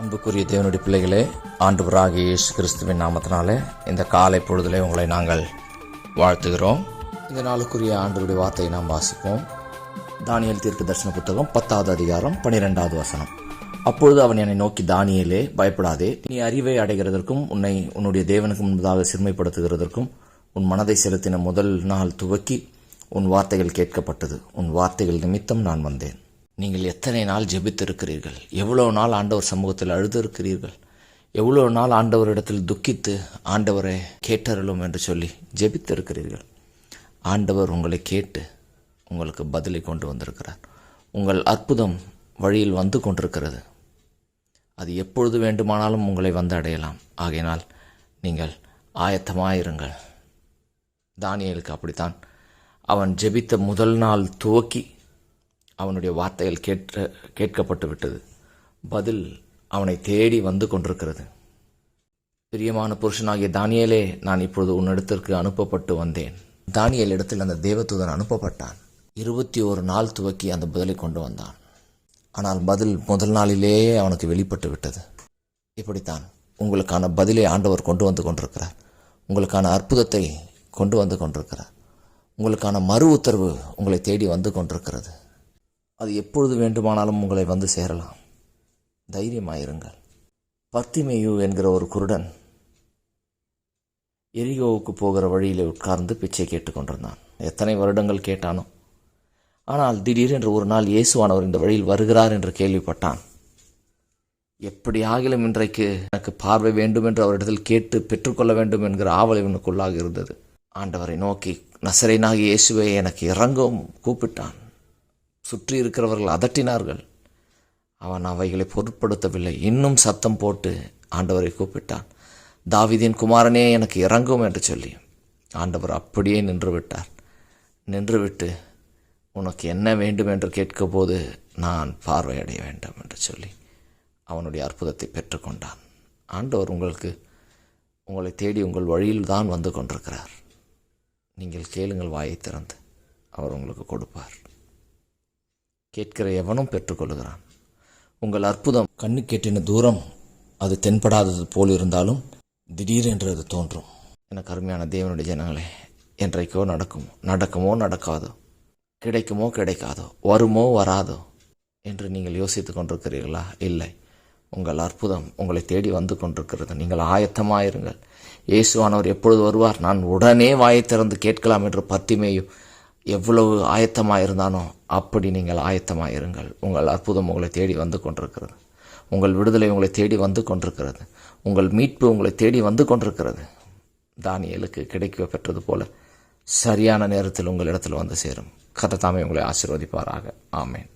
அன்புக்குரிய தேவனுடைய பிள்ளைகளே ஆண்டவராக இயேசு கிறிஸ்துவின் நாமத்தினாலே இந்த காலை பொழுதிலே உங்களை நாங்கள் வாழ்த்துகிறோம். இந்த நாளுக்குரிய ஆண்டவருடைய வார்த்தையை நாம் வாசிப்போம். தானியல் தீர்க்க தரிசன புத்தகம் பத்தாவது அதிகாரம் பனிரெண்டாவது வசனம். அப்பொழுது அவன் என்னை நோக்கி தானியலே பயப்படாதே. நீ அறிவை அடைகிறதற்கும் உன்னை உன்னுடைய தேவனுக்கு முன்பதாக சிறுமைப்படுத்துகிறதற்கும் உன் மனதை செலுத்தின முதல் நாள் துவக்கி உன் வார்த்தைகள் கேட்கப்பட்டது. உன் வார்த்தைகள் நிமித்தம் நான் வந்தேன். நீங்கள் எத்தனை நாள் ஜெபித்திருக்கிறீர்கள்? எவ்வளோ நாள் ஆண்டவர் சமூகத்தில் அழுதிருக்கிறீர்கள்? எவ்வளோ நாள் ஆண்டவரிடத்தில் துக்கித்து ஆண்டவரை கேட்டருளும் என்று சொல்லி ஜெபித்திருக்கிறீர்கள்? ஆண்டவர் உங்களை கேட்டு உங்களுக்கு பதிலை கொண்டு வந்திருக்கிறார். உங்கள் அற்புதம் வழியில் வந்து கொண்டிருக்கிறது. அது எப்பொழுது வேண்டுமானாலும் உங்களை வந்து அடையலாம். ஆகையினால் நீங்கள் ஆயத்தமாயிருங்கள். தானியலுக்கு அப்படித்தான். அவன் ஜெபித்த முதல் நாள் துவக்கி அவனுடைய வார்த்தைகள் கேட்ட கேட்கப்பட்டு விட்டது. பதில் அவனை தேடி வந்து கொண்டிருக்கிறது. பிரியமான புருஷனாகிய தானியலே நான் இப்பொழுது உன்னிடத்திற்கு அனுப்பப்பட்டு வந்தேன். தானியல் இடத்தில் அந்த தேவதூதன் அனுப்பப்பட்டான். இருபத்தி ஒரு நாள் துவக்கி அந்த பதிலை கொண்டு வந்தான். ஆனால் பதில் முதல் நாளிலேயே அவனுக்கு வெளிப்பட்டு விட்டது. இப்படித்தான் உங்களுக்கான பதிலை ஆண்டவர் கொண்டு வந்து கொண்டிருக்கிறார். உங்களுக்கான அற்புதத்தை கொண்டு வந்து கொண்டிருக்கிறார். உங்களுக்கான மறு உத்தரவு உங்களை தேடி வந்து கொண்டிருக்கிறது. அது எப்பொழுது வேண்டுமானாலும் உங்களை வந்து சேரலாம். தைரியமாயிருங்கள். பர்த்திமேயு என்கிற ஒரு குருடன் எரிகோவுக்கு போகிற வழியில் உட்கார்ந்து பிச்சை கேட்டுக்கொண்டிருந்தான் எத்தனை வருடங்கள் கேட்டானோ. ஆனால் திடீரென்று ஒரு நாள் இயேசுவானவர் இந்த வழியில் வருகிறார் என்று கேள்விப்பட்டான். எப்படி ஆகிலும் இன்றைக்கு எனக்கு பார்வை வேண்டும் என்று அவரிடத்தில் கேட்டு பெற்றுக்கொள்ள வேண்டும் என்கிற ஆவல் இவனுக்குள்ளாக இருந்தது. ஆண்டவரை நோக்கி நசரைனாகி இயேசுவை எனக்கு இறங்கவும் கூப்பிட்டான். சுற்றி இருக்கிறவர்கள் அதட்டினார்கள். அவன் அவைகளை பொருட்படுத்தவில்லை. இன்னும் சத்தம் போட்டு ஆண்டவரை கூப்பிட்டான். தாவிதின் குமாரனே எனக்கு இறங்கும் என்று சொல்லி. ஆண்டவர் அப்படியே நின்று விட்டார் நின்றுவிட்டு உனக்கு என்ன வேண்டும் என்று கேட்கும்போது நான் பார்வையடைய வேண்டும் என்று சொல்லி அவனுடைய அற்புதத்தை பெற்றுக்கொண்டான். ஆண்டவர் உங்களுக்கு உங்களை தேடி உங்கள் வழியில் தான் வந்து கொண்டிருக்கிறார். நீங்கள் கேளுங்கள் வாயை திறந்து அவர் உங்களுக்கு கொடுப்பார். கேட்கிற எவனும் பெற்றுக்கொள்கிறான் உங்கள் அற்புதம் கண்ணு கேட்டின தூரம் அது தென்படாதது போல் இருந்தாலும் திடீரென்று அது தோன்றும். எனக்கு அருமையான தேவனுடைய ஜனங்களே என்றைக்கோ நடக்கும் நடக்குமோ நடக்காதோ கிடைக்குமோ கிடைக்காதோ வருமோ வராதோ என்று நீங்கள் யோசித்து கொண்டிருக்கிறீர்களா? இல்லை. உங்கள் அற்புதம் உங்களை தேடி வந்து கொண்டிருக்கிறது. நீங்கள் ஆயத்தமாயிருங்கள். இயேசுவானவர் எப்பொழுது வருவார்? நான் உடனே வாயை திறந்து கேட்கலாம் என்று பத்திமேயும் எவ்வளவு ஆயத்தமாக இருந்தானோ அப்படி நீங்கள் ஆயத்தமாக இருங்கள் உங்கள் அற்புதம் உங்களை தேடி வந்து கொண்டிருக்கிறது. உங்கள் விடுதலை உங்களை தேடி வந்து கொண்டிருக்கிறது. உங்கள் மீட்பு உங்களை தேடி வந்து கொண்டிருக்கிறது. தானியலுக்கு கிடைக்க பெற்றது போல சரியான நேரத்தில் உங்கள் இடத்துல வந்து சேரும். கதை தாமே உங்களை ஆசீர்வதிப்பாராக. ஆமேன்.